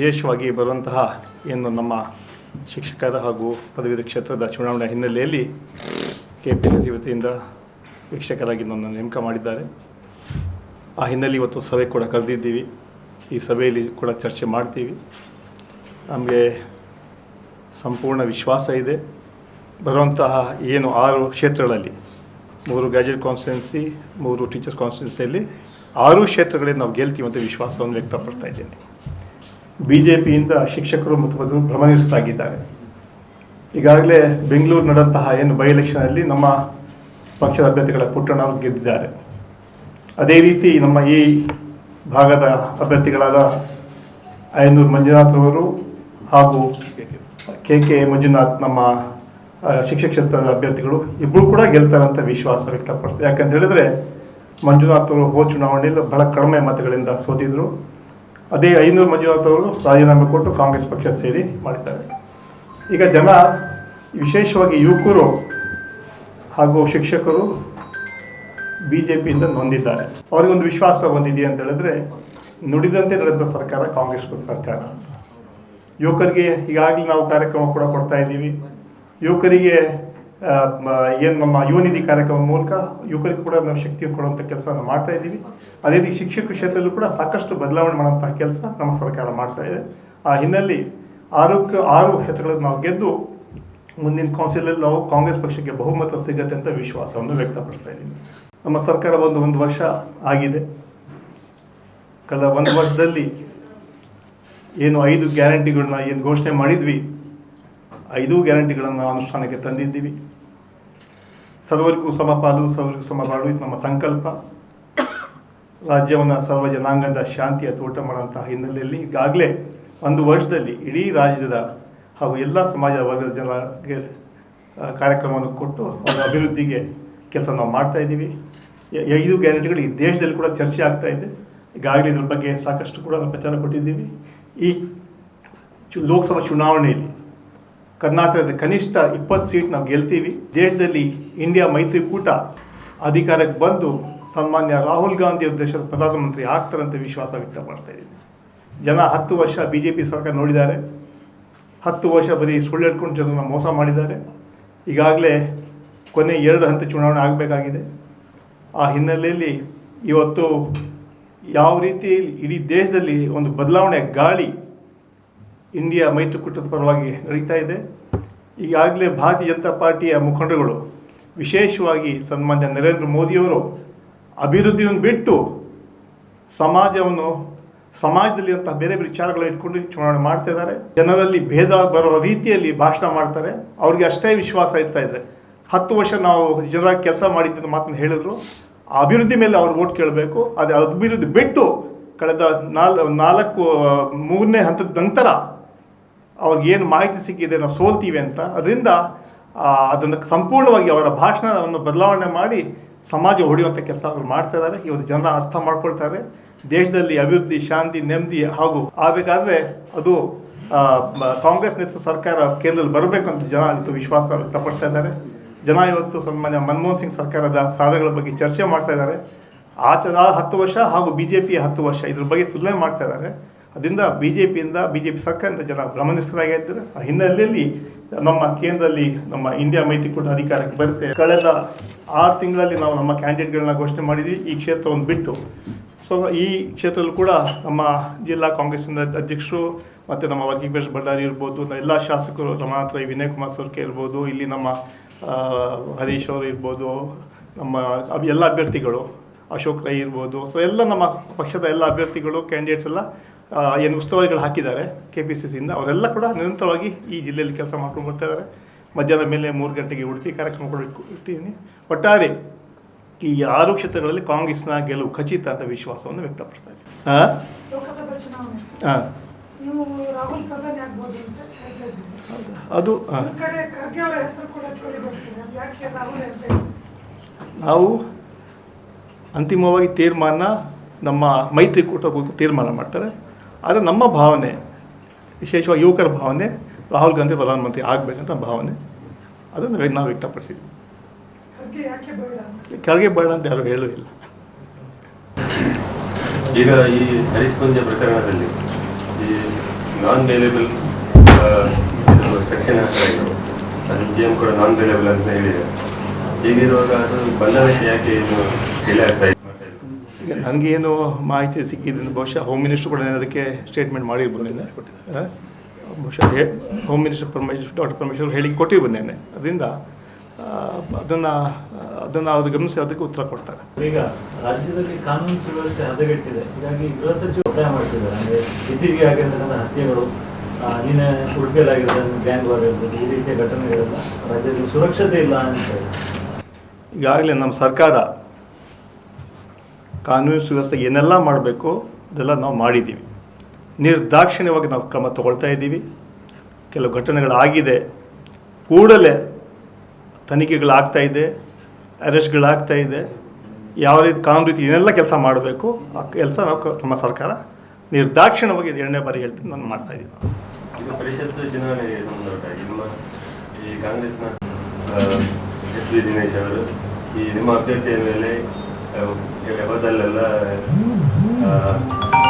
ವಿಶೇಷವಾಗಿ ಬರುವಂತಹ ಏನು ನಮ್ಮ ಶಿಕ್ಷಕರ ಹಾಗೂ ಪದವೀಧರ ಕ್ಷೇತ್ರದ ಚುನಾವಣೆ ಹಿನ್ನೆಲೆಯಲ್ಲಿ ಕೆ ಪಿ ಸಿ ವತಿಯಿಂದ ವೀಕ್ಷಕರಾಗಿ ನನ್ನನ್ನು ನೇಮಕ ಮಾಡಿದ್ದಾರೆ. ಆ ಹಿನ್ನೆಲೆ ಇವತ್ತು ಸಭೆ ಕೂಡ ಕರೆದಿದ್ದೀವಿ. ಈ ಸಭೆಯಲ್ಲಿ ಕೂಡ ಚರ್ಚೆ ಮಾಡ್ತೀವಿ. ನಮಗೆ ಸಂಪೂರ್ಣ ವಿಶ್ವಾಸ ಇದೆ. ಬರುವಂತಹ ಏನು ಆರು ಕ್ಷೇತ್ರಗಳಲ್ಲಿ, ಮೂರು ಗ್ರ್ಯಾಜುಯೇಟ್ ಕಾನ್ಸ್ಟಿಟ್ಯೂನ್ಸಿ ಮೂರು ಟೀಚರ್ಸ್ ಕಾನ್ಸ್ಟಿಟ್ಯೂನ್ಸಿಯಲ್ಲಿ ಆರು ಕ್ಷೇತ್ರಗಳಲ್ಲಿ ನಾವು ಗೆಲ್ತೀವಿ ಅಂತ ವಿಶ್ವಾಸವನ್ನು ವ್ಯಕ್ತಪಡ್ತಾ ಇದ್ದೇನೆ. ಬಿ ಜೆ ಪಿಯಿಂದ ಶಿಕ್ಷಕರು ಮತ್ತು ಬದಲು ಭ್ರಮನಿಷ್ಠರಾಗಿದ್ದಾರೆ ಈಗಾಗಲೇ ಬೆಂಗಳೂರು ನಡೆದಂತಹ ಏನು ಬೈ ಎಲೆಕ್ಷನಲ್ಲಿ ನಮ್ಮ ಪಕ್ಷದ ಅಭ್ಯರ್ಥಿಗಳ ಪುಟ್ಟಣ ಗೆದ್ದಿದ್ದಾರೆ. ಅದೇ ರೀತಿ ನಮ್ಮ ಈ ಭಾಗದ ಅಭ್ಯರ್ಥಿಗಳಾದ ಐನೂರು ಮಂಜುನಾಥ್ರವರು ಹಾಗೂ ಕೆ ಕೆ ಮಂಜುನಾಥ್ ನಮ್ಮ ಶಿಕ್ಷಕ ಕ್ಷೇತ್ರದ ಅಭ್ಯರ್ಥಿಗಳು ಇಬ್ಬರು ಕೂಡ ಗೆಲ್ತಾರಂತ ವಿಶ್ವಾಸ ವ್ಯಕ್ತಪಡಿಸ್ತಾರೆ. ಯಾಕಂತ ಹೇಳಿದ್ರೆ ಮಂಜುನಾಥ್ ಅವರು ಹೋ ಚುನಾವಣೆಯಲ್ಲಿ ಬಹಳ ಕಡಿಮೆ ಮತಗಳಿಂದ ಸೋತಿದ್ರು. ಅದೇ ಐನೂರು ಮಂಜುನಾಥ್ ಅವರು ರಾಜೀನಾಮೆ ಕೊಟ್ಟು ಕಾಂಗ್ರೆಸ್ ಪಕ್ಷ ಸೇರಿ ಮಾಡಿದ್ದಾರೆ ಈಗ ಜನ ವಿಶೇಷವಾಗಿ ಯುವಕರು ಹಾಗೂ ಶಿಕ್ಷಕರು ಬಿ ಜೆ ಪಿಯಿಂದ ನೊಂದಿದ್ದಾರೆ ಅವ್ರಿಗೊಂದು ವಿಶ್ವಾಸ ಬಂದಿದೆ ಅಂತ ಹೇಳಿದ್ರೆ, ನುಡಿದಂತೆ ನಡೆದ ಸರ್ಕಾರ ಕಾಂಗ್ರೆಸ್ ಸರ್ಕಾರ. ಯುವಕರಿಗೆ ಈಗಾಗಲೇ ನಾವು ಕಾರ್ಯಕ್ರಮ ಕೂಡ ಕೊಡ್ತಾ ಇದ್ದೀವಿ. ಯುವಕರಿಗೆ ಏನು ನಮ್ಮ ಯುವನಿಧಿ ಕಾರ್ಯಕ್ರಮ ಮೂಲಕ ಯುವಕರಿಗೆ ಕೂಡ ನಾವು ಶಕ್ತಿ ಕೊಡುವಂಥ ಕೆಲಸವನ್ನು ಮಾಡ್ತಾ ಇದ್ದೀವಿ. ಅದೇ ರೀತಿ ಶಿಕ್ಷಕ ಕ್ಷೇತ್ರದಲ್ಲೂ ಕೂಡ ಸಾಕಷ್ಟು ಬದಲಾವಣೆ ಮಾಡುವಂತಹ ಕೆಲಸ ನಮ್ಮ ಸರ್ಕಾರ ಮಾಡ್ತಾ ಇದೆ. ಆ ಹಿನ್ನೆಲೆ ಆರೋಗ್ಯ, ಆರು ಕ್ಷೇತ್ರಗಳನ್ನು ನಾವು ಗೆದ್ದು ಮುಂದಿನ ಕೌನ್ಸಿಲಲ್ಲಿ ನಾವು ಕಾಂಗ್ರೆಸ್ ಪಕ್ಷಕ್ಕೆ ಬಹುಮತ ಸಿಗತ್ತೆ ಅಂತ ವಿಶ್ವಾಸವನ್ನು ವ್ಯಕ್ತಪಡಿಸ್ತಾ ಇದ್ದೀನಿ ನಮ್ಮ ಸರ್ಕಾರ ಒಂದು ಒಂದು ವರ್ಷ ಆಗಿದೆ. ಕಳೆದ ಒಂದು ವರ್ಷದಲ್ಲಿ ಏನು ಐದು ಗ್ಯಾರಂಟಿಗಳನ್ನ ಏನು ಘೋಷಣೆ ಮಾಡಿದ್ವಿ. ಐದು ಗ್ಯಾರಂಟಿಗಳನ್ನು ಅನುಷ್ಠಾನಕ್ಕೆ ತಂದಿದ್ದೀವಿ. ಸರ್ವರಿಗೂ ಸಮಪಾಲು ಸರ್ವರಿಗೂ ಸಮಪಾಲು ಇದು ನಮ್ಮ ಸಂಕಲ್ಪ. ರಾಜ್ಯವನ್ನು ಸರ್ವ ಜನಾಂಗದ ಶಾಂತಿಯ ತೋಟ ಮಾಡುವಂತಹ ಹಿನ್ನೆಲೆಯಲ್ಲಿ ಈಗಾಗಲೇ ಒಂದು ವರ್ಷದಲ್ಲಿ ಇಡೀ ರಾಜ್ಯದ ಹಾಗೂ ಎಲ್ಲ ಸಮಾಜದ ವರ್ಗದ ಜನರಿಗೆ ಕಾರ್ಯಕ್ರಮವನ್ನು ಕೊಟ್ಟು ಅವರ ಅಭಿವೃದ್ಧಿಗೆ ಕೆಲಸ ನಾವು ಮಾಡ್ತಾ ಇದ್ದೀವಿ. ಐದು ಗ್ಯಾರಂಟಿಗಳು ಈ ದೇಶದಲ್ಲಿ ಕೂಡ ಚರ್ಚೆ ಆಗ್ತಾ ಇದೆ. ಈಗಾಗಲೇ ಇದ್ರ ಬಗ್ಗೆ ಸಾಕಷ್ಟು ಕೂಡ ಪ್ರಚಾರ ಕೊಟ್ಟಿದ್ದೀವಿ. ಈ ಲೋಕಸಭಾ ಚುನಾವಣೆಯಲ್ಲಿ ಕರ್ನಾಟಕದ ಕನಿಷ್ಠ ಇಪ್ಪತ್ತು ಸೀಟ್ ನಾವು ಗೆಲ್ತೀವಿ. ದೇಶದಲ್ಲಿ ಇಂಡಿಯಾ ಮೈತ್ರಿಕೂಟ ಅಧಿಕಾರಕ್ಕೆ ಬಂದು ಸನ್ಮಾನ್ಯ ರಾಹುಲ್ ಗಾಂಧಿ ಅವರು ದೇಶದ ಪ್ರಧಾನಮಂತ್ರಿ ಆಗ್ತಾರಂತ ವಿಶ್ವಾಸ ವ್ಯಕ್ತಪಡಿಸ್ತಾ ಇದ್ದೀನಿ. ಜನ ಹತ್ತು ವರ್ಷ ಬಿ ಜೆ ಪಿ ಸರ್ಕಾರ ನೋಡಿದ್ದಾರೆ. ಹತ್ತು ವರ್ಷ ಬರೀ ಸುಳ್ಳು ಹೇಳ್ಕೊಂಡು ಜನರನ್ನ ಮೋಸ ಮಾಡಿದ್ದಾರೆ. ಈಗಾಗಲೇ ಕೊನೆ ಎರಡು ಹಂತ ಚುನಾವಣೆ ಆಗಬೇಕಾಗಿದೆ. ಆ ಹಿನ್ನೆಲೆಯಲ್ಲಿ ಇವತ್ತು ಯಾವ ರೀತಿ ಇಡೀ ದೇಶದಲ್ಲಿ ಒಂದು ಬದಲಾವಣೆ ಗಾಳಿ ಇಂಡಿಯಾ ಮೈತ್ರಿಕೂಟದ ಪರವಾಗಿ ನಡೀತಾ ಇದೆ. ಈಗಾಗಲೇ ಭಾರತೀಯ ಜನತಾ ಪಾರ್ಟಿಯ ಮುಖಂಡರುಗಳು ವಿಶೇಷವಾಗಿ ಸನ್ಮಾನ್ಯ ನರೇಂದ್ರ ಮೋದಿಯವರು ಅಭಿವೃದ್ಧಿಯನ್ನು ಬಿಟ್ಟು ಸಮಾಜವನ್ನು ಸಮಾಜದಲ್ಲಿ ಅಂತ ಬೇರೆ ಬೇರೆ ವಿಚಾರಗಳನ್ನ ಇಟ್ಕೊಂಡು ಚುನಾವಣೆ ಮಾಡ್ತಾ ಇದ್ದಾರೆ. ಜನರಲ್ಲಿ ಭೇದ ಬರೋ ರೀತಿಯಲ್ಲಿ ಭಾಷಣ ಮಾಡ್ತಾರೆ. ಅವ್ರಿಗೆ ಅಷ್ಟೇ ವಿಶ್ವಾಸ ಇರ್ತಾ ಇದ್ದಾರೆ ಹತ್ತು ವರ್ಷ ನಾವು ಜನರ ಕೆಲಸ ಮಾಡಿದ್ದ ಮಾತನ್ನು ಹೇಳಿದ್ರು. ಅಭಿವೃದ್ಧಿ ಮೇಲೆ ಅವ್ರು ಓಟ್ ಕೇಳಬೇಕು. ಅದೇ ಅಭಿವೃದ್ಧಿ ಬಿಟ್ಟು ಕಳೆದ ನಾಲ್ ನಾಲ್ಕು, ಮೂರನೇ ಹಂತದ ನಂತರ ಅವ್ರಿಗೆ ಏನು ಮಾಹಿತಿ ಸಿಕ್ಕಿದೆ ನಾವು ಸೋಲ್ತೀವಿ ಅಂತ. ಅದರಿಂದ ಅದನ್ನು ಸಂಪೂರ್ಣವಾಗಿ ಅವರ ಭಾಷಣವನ್ನು ಬದಲಾವಣೆ ಮಾಡಿ ಸಮಾಜ ಹೊಡೆಯುವಂಥ ಕೆಲಸ ಅವರು ಮಾಡ್ತಾ ಇದ್ದಾರೆ. ಇವತ್ತು ಜನ ಅರ್ಥ ಮಾಡ್ಕೊಳ್ತಾರೆ. ದೇಶದಲ್ಲಿ ಅಭಿವೃದ್ಧಿ, ಶಾಂತಿ, ನೆಮ್ಮದಿ ಹಾಗೂ ಆಗಬೇಕಾದ್ರೆ ಅದು ಕಾಂಗ್ರೆಸ್ ನೇತೃತ್ವ ಸರ್ಕಾರ ಕೇಂದ್ರದಲ್ಲಿ ಬರಬೇಕು ಅಂತ ಜನ ಇವತ್ತು ವಿಶ್ವಾಸ ವ್ಯಕ್ತಪಡಿಸ್ತಾ ಇದ್ದಾರೆ. ಜನ ಇವತ್ತು ಸನ್ಮಾನ್ಯ ಮನಮೋಹನ್ ಸಿಂಗ್ ಸರ್ಕಾರದ ಸಾಧನೆಗಳ ಬಗ್ಗೆ ಚರ್ಚೆ ಮಾಡ್ತಾ ಇದ್ದಾರೆ. ಆಚದ ಹತ್ತು ವರ್ಷ ಹಾಗೂ ಬಿ ಜೆ ಪಿಯ ಹತ್ತು ವರ್ಷ ಇದ್ರ ಬಗ್ಗೆ ತುಲನೆ ಮಾಡ್ತಾ ಇದ್ದಾರೆ. ಅದರಿಂದ ಬಿ ಜೆ ಪಿಯಿಂದ ಬಿ ಜೆ ಪಿ ಸರ್ಕಾರದಿಂದ ಜನ ಗಮನಿಸಲಾಗಿದ್ದಾರೆ ಆ ಹಿನ್ನೆಲೆಯಲ್ಲಿ ನಮ್ಮ ಕೇಂದ್ರದಲ್ಲಿ ನಮ್ಮ ಇಂಡಿಯಾ ಮೈತ್ರಿಕೂಟ ಅಧಿಕಾರಕ್ಕೆ ಬರುತ್ತೆ. ಕಳೆದ ಆರು ತಿಂಗಳಲ್ಲಿ ನಾವು ನಮ್ಮ ಕ್ಯಾಂಡಿಡೇಟ್ಗಳನ್ನ ಘೋಷಣೆ ಮಾಡಿದ್ವಿ. ಈ ಕ್ಷೇತ್ರವನ್ನು ಬಿಟ್ಟು. ಸೊ ಈ ಕ್ಷೇತ್ರದಲ್ಲೂ ಕೂಡ ನಮ್ಮ ಜಿಲ್ಲಾ ಕಾಂಗ್ರೆಸ್ಸಿನ ಅಧ್ಯಕ್ಷರು ಮತ್ತು ನಮ್ಮ ವರ್ಗೀಕೇಶ್ ಬಳ್ಳಾರಿ ಇರ್ಬೋದು ಎಲ್ಲ ಶಾಸಕರು ನಮ್ಮ ಹತ್ರ ವಿನಯ್ ಕುಮಾರ್ ಸೋರ್ಕೆ ಇರ್ಬೋದು, ಇಲ್ಲಿ ನಮ್ಮ ಹರೀಶ್ ಅವರು ಇರ್ಬೋದು, ನಮ್ಮ ಎಲ್ಲ ಅಭ್ಯರ್ಥಿಗಳು ಅಶೋಕ್ ರೈ ಇರ್ಬೋದು. ಸೊ ಎಲ್ಲ ನಮ್ಮ ಪಕ್ಷದ ಎಲ್ಲ ಅಭ್ಯರ್ಥಿಗಳು ಕ್ಯಾಂಡಿಡೇಟ್ಸ್ ಎಲ್ಲ ಏನು ಉಸ್ತುವಾರಿಗಳು ಹಾಕಿದ್ದಾರೆ ಕೆ ಪಿ ಸಿ ಸಿಯಿಂದ ಅವರೆಲ್ಲ ಕೂಡ ನಿರಂತರವಾಗಿ ಈ ಜಿಲ್ಲೆಯಲ್ಲಿ ಕೆಲಸ ಮಾಡ್ಕೊಂಡು ಬರ್ತಾ ಇದ್ದಾರೆ. ಮಧ್ಯಾಹ್ನ ಮೇಲೆ ಮೂರು ಗಂಟೆಗೆ ಉಡುಪಿ ಕಾರ್ಯಕ್ರಮ ಕೂಡ ಇಟ್ಟಿದ್ದೀನಿ. ಒಟ್ಟಾರೆ ಈ ಆರು ಕ್ಷೇತ್ರಗಳಲ್ಲಿ ಕಾಂಗ್ರೆಸ್ನ ಗೆಲುವು ಖಚಿತ ಅಂತ ವಿಶ್ವಾಸವನ್ನು ವ್ಯಕ್ತಪಡಿಸ್ತಾ ಇದ್ದೀನಿ. ಹಾಂ ಇದ್ದೀರಿ ಅದು ನಾವು ಅಂತಿಮವಾಗಿ ತೀರ್ಮಾನ ನಮ್ಮ ಮೈತ್ರಿಕೂಟ ತೀರ್ಮಾನ ಮಾಡ್ತಾರೆ. ಆದರೆ ನಮ್ಮ ಭಾವನೆ ವಿಶೇಷವಾಗಿ ಯುವಕರ ಭಾವನೆ ರಾಹುಲ್ ಗಾಂಧಿ ಪ್ರಧಾನಮಂತ್ರಿ ಆಗಬೇಕಂತ ಭಾವನೆ ಅದನ್ನು ನಾವು ವ್ಯಕ್ತಪಡಿಸಿದ್ವಿ ಖರ್ಗೆ ಯಾಕೆ ಬೇಡ? ಅಂತ ಕೆಳಗೆ ಬೇಡ ಅಂತ ಯಾರು ಹೇಳೂ ಇಲ್ಲ. ಈಗ ಈ ಹರಿಸ್ಪಂಜ ಪ್ರಕರಣದಲ್ಲಿ ಈ ನಾನ್ ವೇಲೇಬಲ್ ಸೆಕ್ಷನ್ ಹಾಕಲಾಯಿತು ಅದು ಜಿ ಎಂ ಕೂಡ ನಾನ್ ವೇಲೇಬಲ್ ಅಂತ ಹೇಳಿದೆ. ಹೀಗಿರುವಾಗ ಅದು ಬಂಧನಕ್ಕೆ ಯಾಕೆ ಏನು ಡಿಲೇ ಆಗ್ತಾ ಇದೆ? ಮಾಡ್ತಾ ಇದೆ? ಈಗ ನನಗೇನು ಮಾಹಿತಿ ಸಿಕ್ಕಿದ್ದು ಬಹುಶಃ ಹೋಮ್ ಮಿನಿಸ್ಟರ್ ಕೂಡ ಅದಕ್ಕೆ ಸ್ಟೇಟ್ಮೆಂಟ್ ಮಾಡಿ ಬಂದಿದ್ದೆ ಬಹುಶಃ ಹೇ home minister Parameshwar doctor Parameshwar ಹೇಳಿ ಕೊಟ್ಟಿ ಬಂದೇನೆ. ಅದರಿಂದ ಅದನ್ನು ಅದನ್ನು ಅವ್ರು ಗಮನಿಸಿ ಅದಕ್ಕೆ ಉತ್ತರ ಕೊಡ್ತಾರೆ. ಈಗ ರಾಜ್ಯದಲ್ಲಿ ಕಾನೂನು ಸುವ್ಯವಸ್ಥೆ ಹದಗೆಟ್ಟಿದೆ. ಹೀಗಾಗಿ ಗೃಹ ಸಚಿವರು ಒತ್ತಾಯ ಮಾಡ್ತಿದ್ದಾರೆ. ಅಂದರೆ ಇತ್ತೀಚೆಗೆ ಆಗಿರ್ತಕ್ಕಂಥ ಹತ್ಯೆಗಳು ನಿನ್ನೆ ಉಡುಪಿಯಲ್ಲಿ ಆಗಿರ್ತಕ್ಕಂಥ ಗ್ಯಾಂಗ್ ವಾರ್ ಇರ್ಬೋದು ಈ ರೀತಿಯ ಘಟನೆಗಳೆಲ್ಲ ರಾಜ್ಯದಲ್ಲಿ ಸುರಕ್ಷತೆ ಇಲ್ಲ ಅಂತ ಹೇಳಿ ಈಗಾಗಲೇ ನಮ್ಮ ಸರ್ಕಾರ ಕಾನೂನು ಸುವ್ಯವಸ್ಥೆ ಏನೆಲ್ಲ ಮಾಡಬೇಕು ಅದೆಲ್ಲ ನಾವು ಮಾಡಿದ್ದೀವಿ. ನಿರ್ದಾಕ್ಷಿಣ್ಯವಾಗಿ ನಾವು ಕ್ರಮ ತಗೊಳ್ತಾ ಇದ್ದೀವಿ. ಕೆಲವು ಘಟನೆಗಳಾಗಿದೆ. ಕೂಡಲೇ ತನಿಖೆಗಳಾಗ್ತಾ ಇದೆ, ಅರೆಸ್ಟ್ಗಳಾಗ್ತಾ ಇದೆ. ಯಾವ ರೀತಿ ಕಾನೂನು ರೀತಿ ಏನೆಲ್ಲ ಕೆಲಸ ಮಾಡಬೇಕು, ಆ ಕೆಲಸ ನಾವು ನಮ್ಮ ಸರ್ಕಾರ ನಿರ್ದಾಕ್ಷಿಣ್ಯವಾಗಿ ಎರಡನೇ ಬಾರಿ ಹೇಳ್ತೀನಿ ನಾನು ಮಾಡ್ತಾ ಇದ್ದೀನಿ. ಪರಿಷತ್ ಚುನಾವಣೆಗೆ ಈ ಕಾಂಗ್ರೆಸ್ನ ಎಸ್ ವಿ ದಿನೇಶ್ ಅವರು ಈ ನಿಮ್ಮ ಅಭ್ಯರ್ಥಿಯ ಮೇಲೆ ಆ,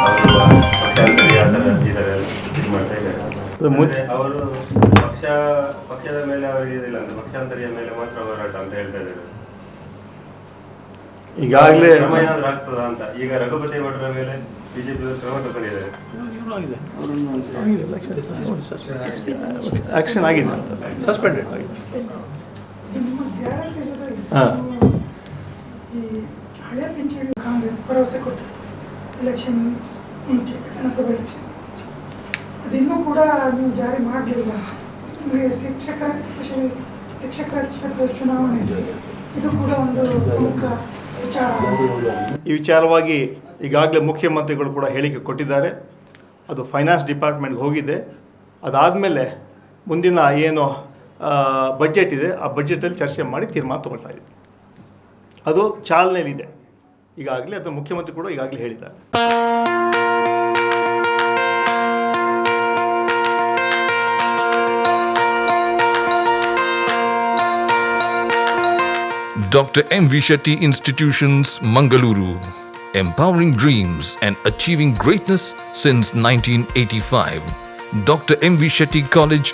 ಅವರ ಪಕ್ಷಾಂತರಿ ಆ ಥರ ಈ ಇದು ಮಾಡ್ತಾ ಇದ್ದಾರೆ ಅದು ಮುಂಚೆ- ಅಂದ್ರೆ ಅವರು ಪಕ್ಷ ಪಕ್ಷದ ಮೇಲೆ ಅವರಿಗೆ ಇದಿಲ್ಲ ಅಂದ್ರೆ ಪಕ್ಷಾಂತರಿಯ ಮೇಲೆ ಮಾತ್ರ ಹೋರಾಟ ಅಂತ ಹೇಳ್ತಾ ಇದ್ದಾರೆ ಈಗಾಗಲೇ ಕ್ರಮ ಏನಾದ್ರು ಆಗ್ತದಾ ಅಂತ ಈಗ ರಘುಪತಿ ಭಟ್ರ ಮೇಲೆ ಬಿಜೆಪಿ ಕ್ರಮ ತಗೊಂಡಿದ್ದಾರೆ ಆಕ್ಷನ್ ಆಗಿದೆ ಸಸ್ಪೆಂಡೆಡ್ ಹಾ. ಈ ಹಳೆ ಪಿಂಚಣಿ ಕಾಂಗ್ರೆಸ್ ಭರವಸೆ ಕೊಟ್ಟು ಎಲೆಕ್ಷನ್ ಮುಂಚೆ ವಿಧಾನಸಭಾ ಎಲೆಕ್ಷನ್ ಅದಿನ್ನೂ ಕೂಡ ನೀವು ಜಾರಿ ಮಾಡಲಿಲ್ಲ. ನಿಮಗೆ ಶಿಕ್ಷಕರ ಎಸ್ಪೆಷಲಿ ಶಿಕ್ಷಕರ ಕ್ಷೇತ್ರದ ಚುನಾವಣೆ ಇದು. ಕೂಡ ಒಂದು ಪ್ರಮುಖ ವಿಚಾರ. ಈ ವಿಚಾರವಾಗಿ ಈಗಾಗಲೇ ಮುಖ್ಯಮಂತ್ರಿಗಳು ಕೂಡ ಹೇಳಿಕೆ ಕೊಟ್ಟಿದ್ದಾರೆ. ಅದು ಫೈನಾನ್ಸ್ ಡಿಪಾರ್ಟ್ಮೆಂಟ್ಗೆ ಹೋಗಿದೆ. ಅದಾದಮೇಲೆ ಮುಂದಿನ ಏನು ಬಡ್ಜೆಟ್ ಇದೆ ಆ ಬಡ್ಜೆಟಲ್ಲಿ ಚರ್ಚೆ ಮಾಡಿ ತೀರ್ಮಾನ ತಗೊಳ್ತಾ ಇದ್ದೀವಿ ಅದು ಚಾಲನೆಯಲ್ಲಿದೆ ಈಗಾಗಲೇ ಅಥವಾ ಮುಖ್ಯಮಂತ್ರಿ ಕೂಡ ಈಗಾಗಲೇ ಹೇಳಿದ್ದಾರೆ Dr. M. V. Shetty Institutions, Mangaluru. Empowering dreams and achieving greatness since 1985. Dr. M. V. Shetty College